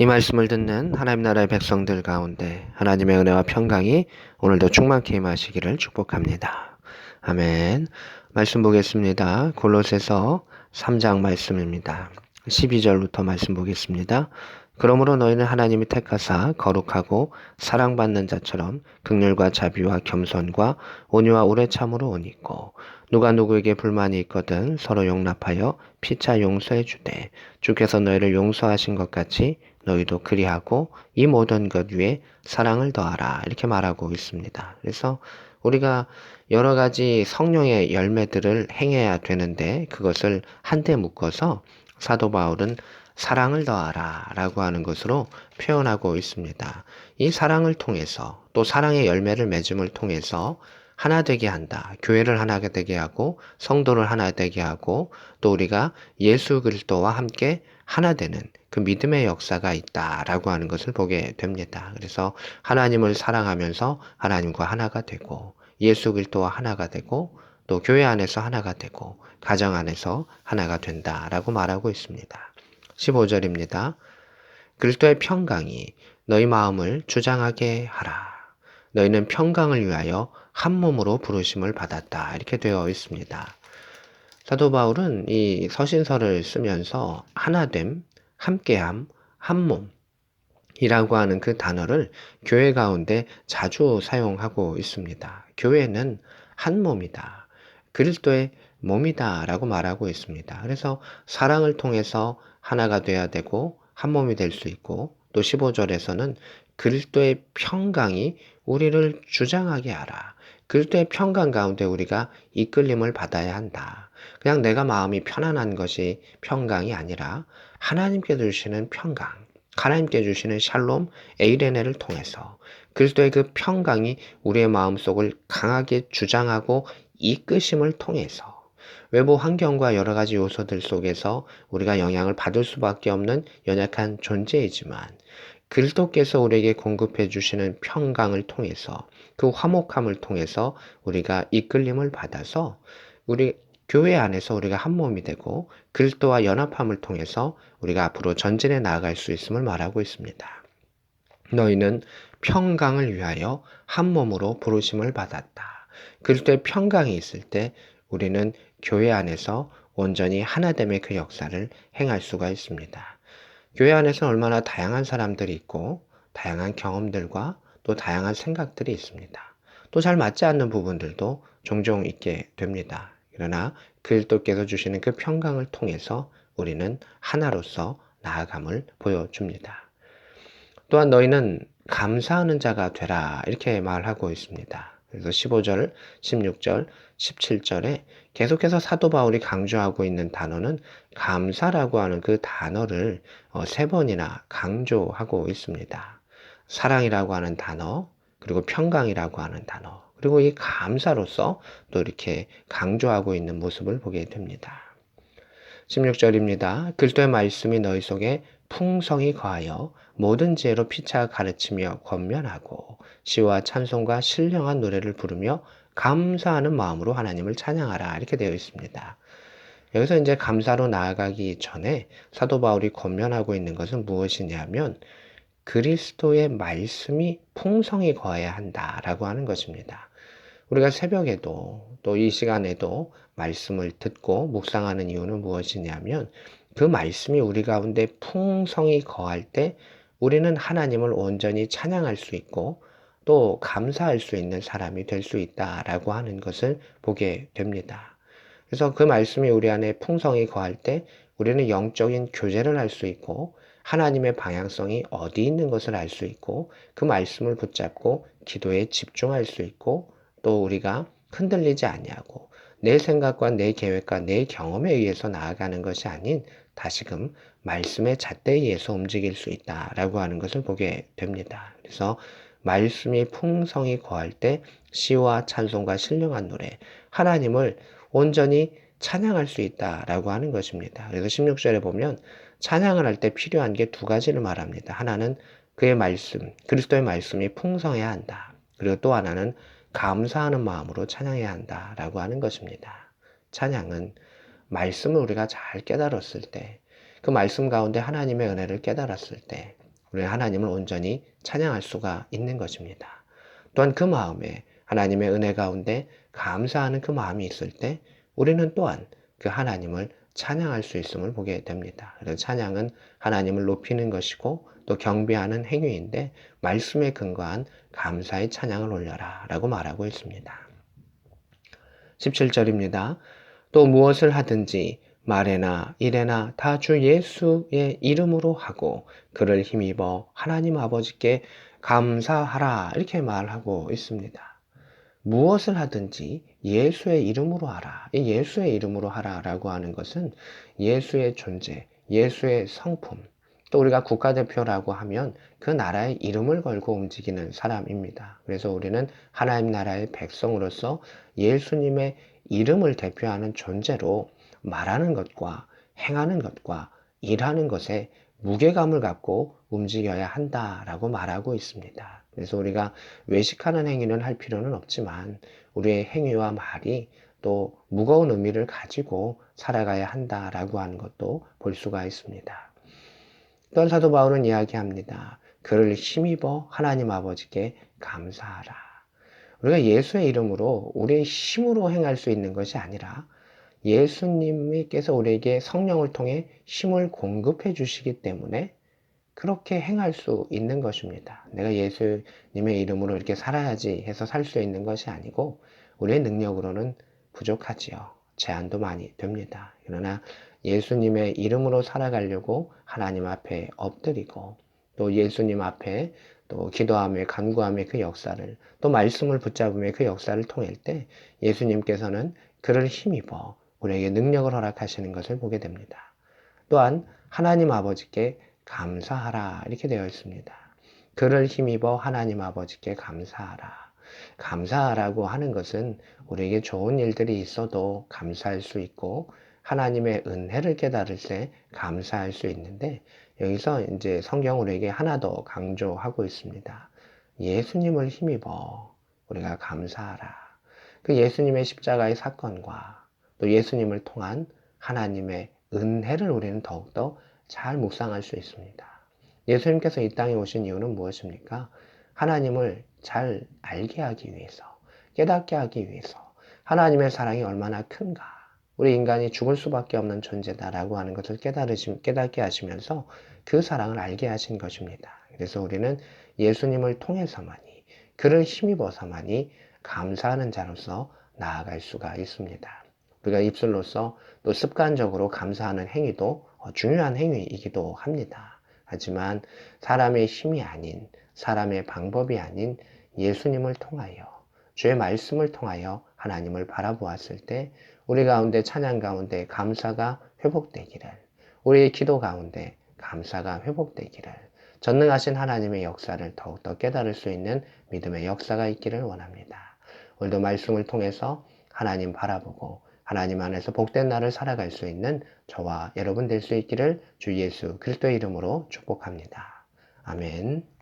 이 말씀을 듣는 하나님 나라의 백성들 가운데 하나님의 은혜와 평강이 오늘도 충만케 임하시기를 축복합니다. 아멘. 말씀 보겠습니다. 골로새서 3장 말씀입니다. 12절부터 말씀 보겠습니다. 그러므로 너희는 하나님이 택하사 거룩하고 사랑받는 자처럼 극률과 자비와 겸손과 온유와 오래 참으로 옷 입고 누가 누구에게 불만이 있거든 서로 용납하여 피차 용서해 주되 주께서 너희를 용서하신 것 같이 너희도 그리하고 이 모든 것 위에 사랑을 더하라 이렇게 말하고 있습니다. 그래서 우리가 여러 가지 성령의 열매들을 행해야 되는데 그것을 한데 묶어서 사도 바울은 사랑을 더하라 라고 하는 것으로 표현하고 있습니다. 이 사랑을 통해서 또 사랑의 열매를 맺음을 통해서 하나 되게 한다. 교회를 하나 되게 하고 성도를 하나 되게 하고 또 우리가 예수 그리스도와 함께 하나 되는 그 믿음의 역사가 있다라고 하는 것을 보게 됩니다. 그래서 하나님을 사랑하면서 하나님과 하나가 되고 예수 그리스도와 하나가 되고 또 교회 안에서 하나가 되고 가정 안에서 하나가 된다라고 말하고 있습니다. 15절입니다. 그리스도의 평강이 너희 마음을 주장하게 하라. 너희는 평강을 위하여 한 몸으로 부르심을 받았다. 이렇게 되어 있습니다. 사도 바울은 이 서신서를 쓰면서 하나됨, 함께함, 한몸, 이라고 하는 그 단어를 교회 가운데 자주 사용하고 있습니다. 교회는 한 몸이다. 그리스도의 몸이다. 라고 말하고 있습니다. 그래서 사랑을 통해서 하나가 돼야 되고 한 몸이 될 수 있고 또 15절에서는 그리스도의 평강이 우리를 주장하게 하라. 그리스도의 평강 가운데 우리가 이끌림을 받아야 한다. 그냥 내가 마음이 편안한 것이 평강이 아니라 하나님께 주시는 평강, 하나님께 주시는 샬롬, 에이레네를 통해서 그리스도의 그 평강이 우리의 마음속을 강하게 주장하고 이끄심을 통해서 외부 환경과 여러 가지 요소들 속에서 우리가 영향을 받을 수밖에 없는 연약한 존재이지만 그리스도께서 우리에게 공급해 주시는 평강을 통해서 그 화목함을 통해서 우리가 이끌림을 받아서 우리 교회 안에서 우리가 한 몸이 되고 그리스도와 연합함을 통해서 우리가 앞으로 전진해 나아갈 수 있음을 말하고 있습니다. 너희는 평강을 위하여 한 몸으로 부르심을 받았다. 그리스도의 평강이 있을 때 우리는 교회 안에서 온전히 하나됨의 그 역사를 행할 수가 있습니다. 교회 안에서는 얼마나 다양한 사람들이 있고 다양한 경험들과 또 다양한 생각들이 있습니다. 또 잘 맞지 않는 부분들도 종종 있게 됩니다. 그러나 그리스도께서 주시는 그 평강을 통해서 우리는 하나로서 나아감을 보여줍니다. 또한 너희는 감사하는 자가 되라 이렇게 말하고 있습니다. 그래서 15절, 16절, 17절에 계속해서 사도 바울이 강조하고 있는 단어는 감사라고 하는 그 단어를 어, 세 번이나 강조하고 있습니다. 사랑이라고 하는 단어, 그리고 평강이라고 하는 단어, 그리고 이 감사로서 또 이렇게 강조하고 있는 모습을 보게 됩니다. 16절입니다. 그리스도의 말씀이 너희 속에 풍성히 거하여 모든 지혜로 피차 가르치며 권면하고 시와 찬송과 신령한 노래를 부르며 감사하는 마음으로 하나님을 찬양하라 이렇게 되어 있습니다. 여기서 이제 감사로 나아가기 전에 사도 바울이 권면하고 있는 것은 무엇이냐면 그리스도의 말씀이 풍성히 거해야 한다라고 하는 것입니다. 우리가 새벽에도 또 이 시간에도 말씀을 듣고 묵상하는 이유는 무엇이냐면 그 말씀이 우리 가운데 풍성히 거할 때 우리는 하나님을 온전히 찬양할 수 있고 또 감사할 수 있는 사람이 될 수 있다라고 하는 것을 보게 됩니다. 그래서 그 말씀이 우리 안에 풍성히 거할 때 우리는 영적인 교제를 할 수 있고 하나님의 방향성이 어디 있는 것을 알 수 있고 그 말씀을 붙잡고 기도에 집중할 수 있고 또 우리가 흔들리지 아니하고 내 생각과 내 계획과 내 경험에 의해서 나아가는 것이 아닌 다시금 말씀의 잣대에 의해서 움직일 수 있다라고 하는 것을 보게 됩니다. 그래서 말씀이 풍성히 거할 때 시와 찬송과 신령한 노래 하나님을 온전히 찬양할 수 있다라고 하는 것입니다. 그래서 16절에 보면 찬양을 할 때 필요한 게 두 가지를 말합니다. 하나는 그의 말씀, 그리스도의 말씀이 풍성해야 한다. 그리고 또 하나는 감사하는 마음으로 찬양해야 한다라고 하는 것입니다. 찬양은 말씀을 우리가 잘 깨달았을 때, 그 말씀 가운데 하나님의 은혜를 깨달았을 때, 우리 하나님을 온전히 찬양할 수가 있는 것입니다. 또한 그 마음에 하나님의 은혜 가운데 감사하는 그 마음이 있을 때 우리는 또한 그 하나님을 찬양할 수 있음을 보게 됩니다. 찬양은 하나님을 높이는 것이고 또 경배하는 행위인데 말씀에 근거한 감사의 찬양을 올려라 라고 말하고 있습니다. 17절입니다. 또 무엇을 하든지 말에나 일에나 다 주 예수의 이름으로 하고 그를 힘입어 하나님 아버지께 감사하라 이렇게 말하고 있습니다. 무엇을 하든지 예수의 이름으로 하라. 이 예수의 이름으로 하라라고 하는 것은 예수의 존재, 예수의 성품, 또 우리가 국가대표라고 하면 그 나라의 이름을 걸고 움직이는 사람입니다. 그래서 우리는 하나님 나라의 백성으로서 예수님의 이름을 대표하는 존재로 말하는 것과 행하는 것과 일하는 것에 무게감을 갖고 움직여야 한다라고 말하고 있습니다. 그래서 우리가 외식하는 행위는 할 필요는 없지만 우리의 행위와 말이 또 무거운 의미를 가지고 살아가야 한다라고 하는 것도 볼 수가 있습니다. 또한 사도 바울은 이야기합니다. 그를 힘입어 하나님 아버지께 감사하라. 우리가 예수의 이름으로 우리의 힘으로 행할 수 있는 것이 아니라 예수님께서 우리에게 성령을 통해 힘을 공급해 주시기 때문에 그렇게 행할 수 있는 것입니다. 내가 예수님의 이름으로 이렇게 살아야지 해서 살 수 있는 것이 아니고 우리의 능력으로는 부족하지요. 제한도 많이 됩니다. 그러나 예수님의 이름으로 살아가려고 하나님 앞에 엎드리고 또 예수님 앞에 또 기도함에 간구함의 그 역사를 또 말씀을 붙잡음의 그 역사를 통할 때 예수님께서는 그를 힘입어 우리에게 능력을 허락하시는 것을 보게 됩니다. 또한 하나님 아버지께 감사하라 이렇게 되어 있습니다. 그를 힘입어 하나님 아버지께 감사하라. 감사하라고 하는 것은 우리에게 좋은 일들이 있어도 감사할 수 있고 하나님의 은혜를 깨달을 때 감사할 수 있는데 여기서 이제 성경 우리에게 하나 더 강조하고 있습니다. 예수님을 힘입어 우리가 감사하라. 그 예수님의 십자가의 사건과 또 예수님을 통한 하나님의 은혜를 우리는 더욱더 잘 묵상할 수 있습니다. 예수님께서 이 땅에 오신 이유는 무엇입니까? 하나님을 잘 알게 하기 위해서, 깨닫게 하기 위해서, 하나님의 사랑이 얼마나 큰가, 우리 인간이 죽을 수밖에 없는 존재다라고 하는 것을 깨달으시, 깨닫게 하시면서 그 사랑을 알게 하신 것입니다. 그래서 우리는 예수님을 통해서만이, 그를 힘입어서만이 감사하는 자로서 나아갈 수가 있습니다. 우리가 입술로서 또 습관적으로 감사하는 행위도 어, 중요한 행위이기도 합니다. 하지만 사람의 힘이 아닌 사람의 방법이 아닌 예수님을 통하여 주의 말씀을 통하여 하나님을 바라보았을 때 우리 가운데 찬양 가운데 감사가 회복되기를 우리의 기도 가운데 감사가 회복되기를 전능하신 하나님의 역사를 더욱더 깨달을 수 있는 믿음의 역사가 있기를 원합니다. 오늘도 말씀을 통해서 하나님 바라보고 하나님 안에서 복된 날을 살아갈 수 있는 저와 여러분 될 수 있기를 주 예수 그리스도의 이름으로 축복합니다. 아멘.